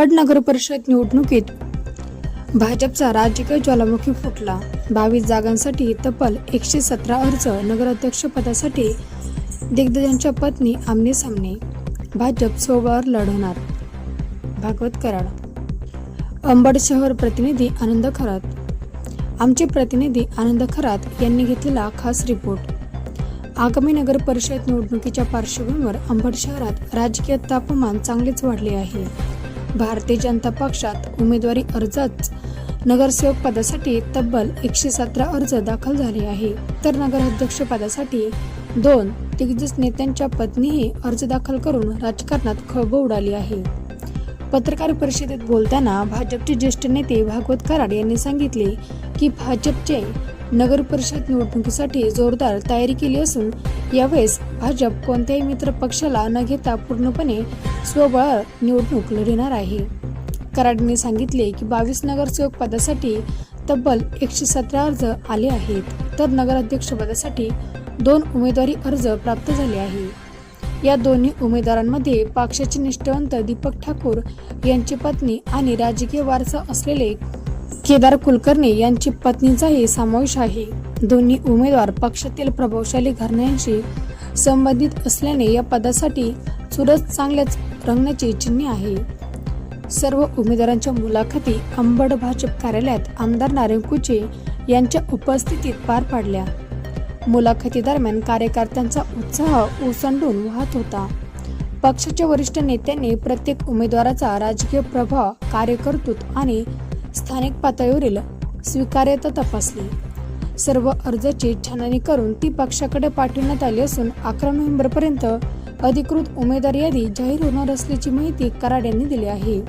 अंबड नगर परिषद निवडणुकीत भाजपचा राजकीय ज्वालामुखी फुटला. बावीस जागांसाठी तब्बल एकशे सतरा अर्ज नगराध्यक्षपदासाठी दिग्गजांच्या पत्नी आमने सामने. भाजप सोबळावर लढवणार भागवत कराड. अंबड शहर प्रतिनिधी आनंद खरात. आमचे प्रतिनिधी आनंद खरात यांनी घेतलेला खास रिपोर्ट. आगामी नगर परिषद निवडणुकीच्या पार्श्वभूमीवर अंबड शहरात राजकीय तापमान चांगलेच वाढले आहे. भारतीय जनता पक्षात उमेदवारी अर्जच नगरसेवक पदासाठी तब्बल एकशे सतरा अर्ज दाखल झाले आहे. तर नगराध्यक्ष पदासाठी दोन दिग्गज नेत्यांच्या पत्नीही अर्ज दाखल करून राजकारणात खळबळ उडाली आहे. पत्रकार परिषदेत बोलताना भाजपचे ज्येष्ठ नेते भागवत कराड यांनी सांगितले की भाजपचे नगर परिषद निवडणुकीसाठी जोरदार तयारी केली असून यावेळेस भाजप कोणत्याही मित्र पक्षाला न घेता पूर्णपणे स्वबळावर निवडणूक लढणार आहे. कराडने सांगितले की बावीस नगरसेवक पदासाठी तब्बल एकशे सतरा अर्ज आले आहेत. तर नगराध्यक्ष पदासाठी दोन उमेदवारी अर्ज प्राप्त झाले आहे. या दोन्ही उमेदवारांमध्ये पक्षाचे निष्ठावंत दीपक ठाकूर यांची पत्नी आणि राजकीय वारसा असलेले केदार कुलकर्णी यांची पत्नीचाही समावेश आहे. दोन्ही उमेदवार पक्षातील प्रभावशाली घराण्यांशी संबंधित असल्याने या पदासाठी चुरस चांगल्याच रंगण्याची चिन्हे आहे. सर्व उमेदवारांच्या मुलाखती अंबड भाजप कार्यालयात आमदार नारायण कुचे यांच्या उपस्थितीत पार पाडल्या. मुलाखती दरम्यान कार्यकर्त्यांचा उत्साह ओसंडून वाहत होता. पक्षाच्या वरिष्ठ नेत्यांनी प्रत्येक उमेदवाराचा राजकीय प्रभाव कार्यकर्तृत्व आणि स्थानिक पातळीवरील स्वीकार्यता तपासली. सर्व अर्जाची छाननी करून ती पक्षाकडे पाठवण्यात आली असून अकरा नोव्हेंबरपर्यंत अधिकृत उमेदवार यादी जाहीर होणार असल्याची माहिती कराड यांनी दिली आहे.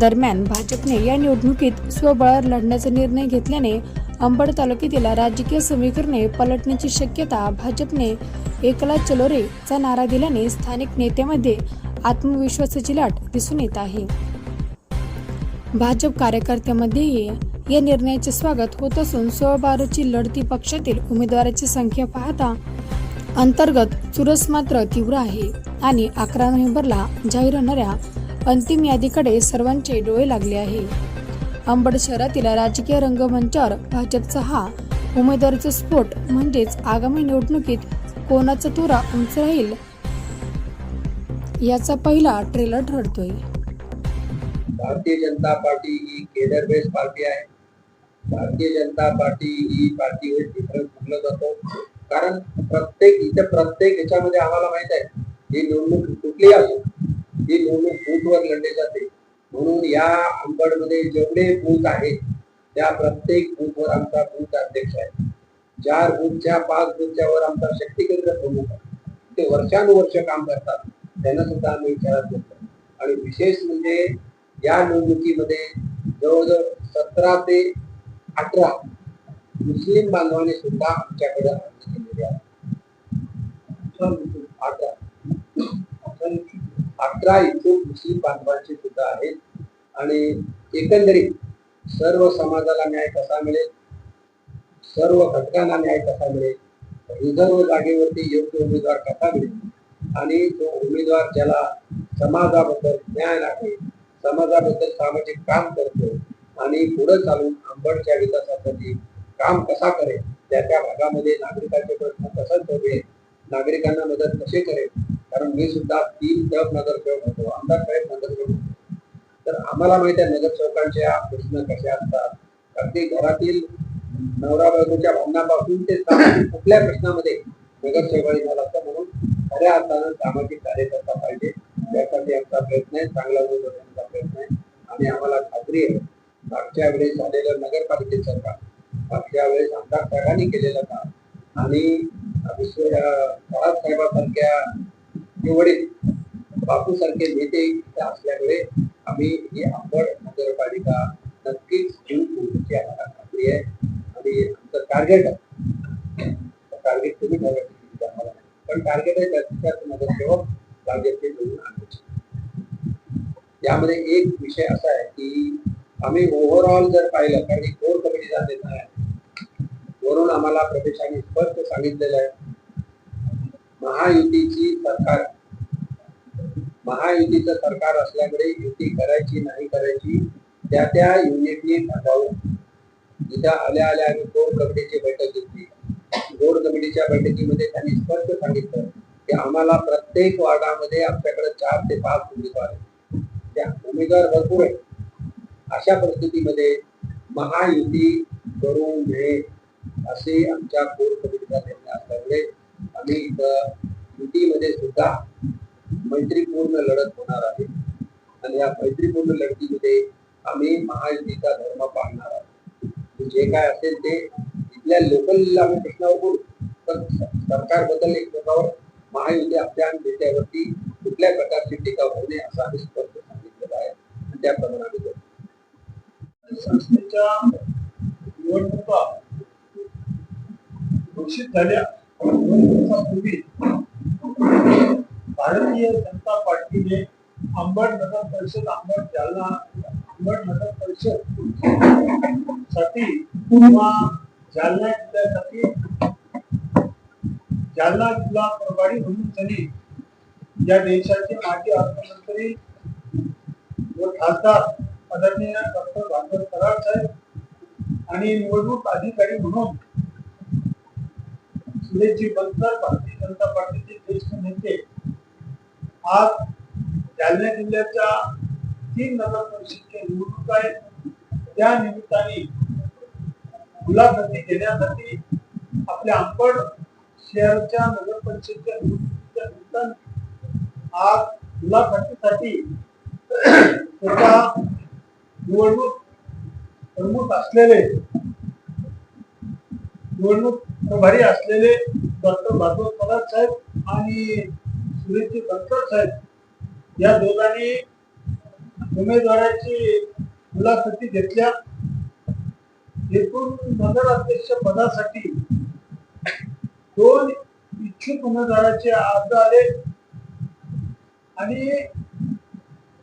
दरम्यान भाजपने या निवडणुकीत स्वबळावर लढण्याचा निर्णय घेतल्याने अंबड तालुक्यातील राजकीय समीकरणे पलटण्याची शक्यता भाजपने एकला चलोरेचा नारा दिल्याने स्थानिक नेत्यामध्ये आत्मविश्वासाची लाट दिसून येत आहे. भाजप कार्यकर्त्यांमध्येही या. निर्णयाचे स्वागत होत असून स्वबाराची लढती पक्षातील उमेदवाराची संख्या पाहता अंतर्गत चुरस मात्र तीव्र आहे आणि अकरा नोव्हेंबरला जाहीर होणाऱ्या अंतिम यादीकडे सर्वांचे डोळे लागले आहे. अंबड शहरातील राजकीय रंगमंचावर भाजपचा हा उमेदवारीचा स्फोट म्हणजेच आगामी निवडणुकीत कोणाचा तुरा उंच राहील याचा पहिला ट्रेलर ठरतोय. भारतीय जनता पार्टी ही केडर बेस्ड पार्टी आहे. भारतीय जनता पार्टी ही पार्टीवर डिफरन्स म्हटलं जातो. कारण प्रत्येक इथे प्रत्येक ह्याच्यामध्ये आम्हाला माहीत आहे ही निवडणूक कुठली असो ही निवडणूक बूथवर लढली जाते. म्हणून या अंबडमध्ये जेवढे बूथ आहेत त्या प्रत्येक बूथवर आमचा बूथ अध्यक्ष आहे. चार बूथच्या पाच बूथच्या वर आमचा शक्ती केंद्र प्रमुख आहे ते वर्षानुवर्ष काम करतात त्यांना सुद्धा आम्ही विचारात घेतो. आणि विशेष म्हणजे या निवडणुकीमध्ये जवळजवळ सतरा ते अठरा मुस्लिम बांधवांनी सुद्धा आमच्याकडे अर्ज केलेले आहेत अठरा अठरा. इच्छुक मुस्लिम बांधवांचे सुद्धा आहेत. आणि एकंदरीत सर्व समाजाला न्याय कसा मिळेल? सर्व घटकांना न्याय कसा मिळेल? रिझर्व जागेवरती योग्य उमेदवार कसा मिळेल? आणि तो उमेदवार ज्याला समाजाबद्दल ज्ञान आहे समाजाबद्दल सामाजिक काम करतो आणि पुढे चालून आंबडच्या विकासासाठी काम कसा करेल त्या त्या भागामध्ये नागरिकांचे प्रश्न कसा सोडवेल नागरिकांना मदत कशी करेल कारण मी सुद्धा तीन टप नगरसेवक होतो आमदार साहेब नगरसेवक होतो. तर आम्हाला माहिती आहे नगरसेवकांच्या प्रश्न कसे असतात. अगदी घरातील नवरा बायकोच्या भावनापासून ते सामाजिक कुठल्या प्रश्नामध्ये नगरसेवकांनी झाला असतं म्हणून खऱ्या अर्थानं सामाजिक कार्यकर्ता पाहिजे. त्यासाठी आमचा प्रयत्न आहे चांगला होत असण्याचा प्रयत्न आहे. आणि आम्हाला खात्री आहे मागच्या वेळेस आलेलं नगरपालिकेचं काम मागच्या वेळेस आमदार साहेबांनी केलेलं काम आणि विश्व पवार साहेबांसारख्या निवडीत बापूसारखे नेते असल्यामुळे आम्ही ही अंबड नगरपालिका नक्कीच जिंकूची आम्हाला खात्री आहे. आणि आमचं टार्गेट आहे. टार्गेट तुम्ही ठरवलं पण टार्गेट आहे जास्तीत जास्त नगरसेवक टार्गेटचे यामध्ये एक विषय असा आहे की आम्ही ओव्हरऑल जर पाहिलं कारण ही कोर कमिटी जाते नाही वरून आम्हाला प्रदेशाने स्पष्ट सांगितलेलं आहे. महायुतीची सरकार महायुतीचं सरकार असल्यामुळे युती करायची नाही करायची त्या त्या युनिटने ठरवावं इथं आल्या आल्या आम्ही कोर कमिटीची बैठक घेतली. कोर कमिटीच्या बैठकीमध्ये त्यांनी स्पष्ट सांगितलं. की आम्हाला प्रत्येक वार्डामध्ये आमच्याकडे चार ते पाच उमेदवार आहेत. त्या उमेदवार भरपूर आहेत. अशा परिस्थितीमध्ये महायुती करू नये असे आमच्या कोर कमिटीचा निर्णय असल्यामुळे आम्ही इथं युतीमध्ये सुद्धा मैत्रीपूर्ण लढत होणार आहे. आणि या मैत्रीपूर्ण लढतीमध्ये आम्ही महायुतीचा धर्म पाळणार आहोत. म्हणजे जे काय असेल ते इथल्या लोकल आम्ही प्रश्नावर बोलू पण सरकारबद्दल एक महायुती आपल्या विषयावरती कुठल्या प्रकारची टीका होऊ नये असं आम्ही स्पष्ट सांगितलेलं आहे. आणि त्याप्रमाणे आम्ही करतो. संस्थेच्या निवडणुका घोषित झाल्या. दोन दिवसापूर्वी भारतीय जनता पार्टीने अंबड नगर परिषद अंबड जालना अंबड नगर परिषदसाठी किंवा जालना जिल्ह्यासाठी ज्याला जिल्हा परवाडी म्हणून त्यांनी या देशाचे माजी अर्थमंत्री व खासदार आदरणीय डॉक्टर भागवत कराड साहेब आणि निवडणूक अधिकारी म्हणून सुरेशजी बनकर भारतीय जनता पार्टीचे ज्येष्ठ नेते आज जालना जिल्ह्याच्या तीन नगर परिषदच्या निवडणूक आहेत त्या निमित्ताने मुलाखती घेण्यासाठी आपल्या अंबड शहरच्या नगर निवडणुकीच्या निमित्ताने आज मुलाखतीसाठी स्वतः निवडणूक प्रमुख असलेले निवडणूक प्रभारी असलेले डॉक्टर भागवत पवार साहेब आणि सुरेश बनकर साहेब या दोघांनी उमेदवाराची मुलाखती घेतल्या. एकूण नगर अध्यक्ष पदासाठी दोन इच्छुक उमेदवाराचे अर्ज आले. आणि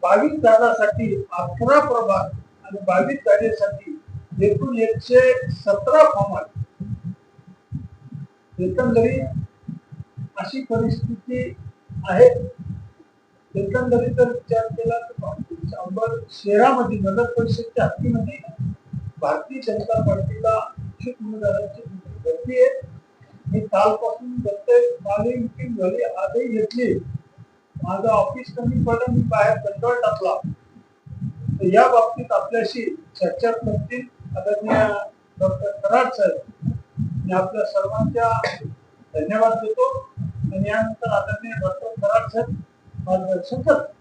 बावीस जागासाठी अकरा प्रभाग आणि बावीस जागेसाठी एकूण एकशे सतरा फॉर्म आले. एकंदरीत अशी परिस्थिती आहे. एकंदरीत जर विचार केला तर शंभर शहरामध्ये नगर परिषदच्या हद्दीमध्ये भारतीय जनता पार्टीला इच्छुक उमेदवारांची गर्दी आहे. मी कालपासून प्रत्येक कालही मिटिंग झाली आजही घेतली. माझं ऑफिस कमी पडलं मी बाहेर कंट्रोल टाकला. तर या बाबतीत आपल्याशी चर्चा करतील आदरणीय डॉक्टर कराड साहेब मी आपल्या सर्वांच्या धन्यवाद देतो. आणि यानंतर आदरणीय डॉक्टर कराड साहेब मार्गदर्शन करतो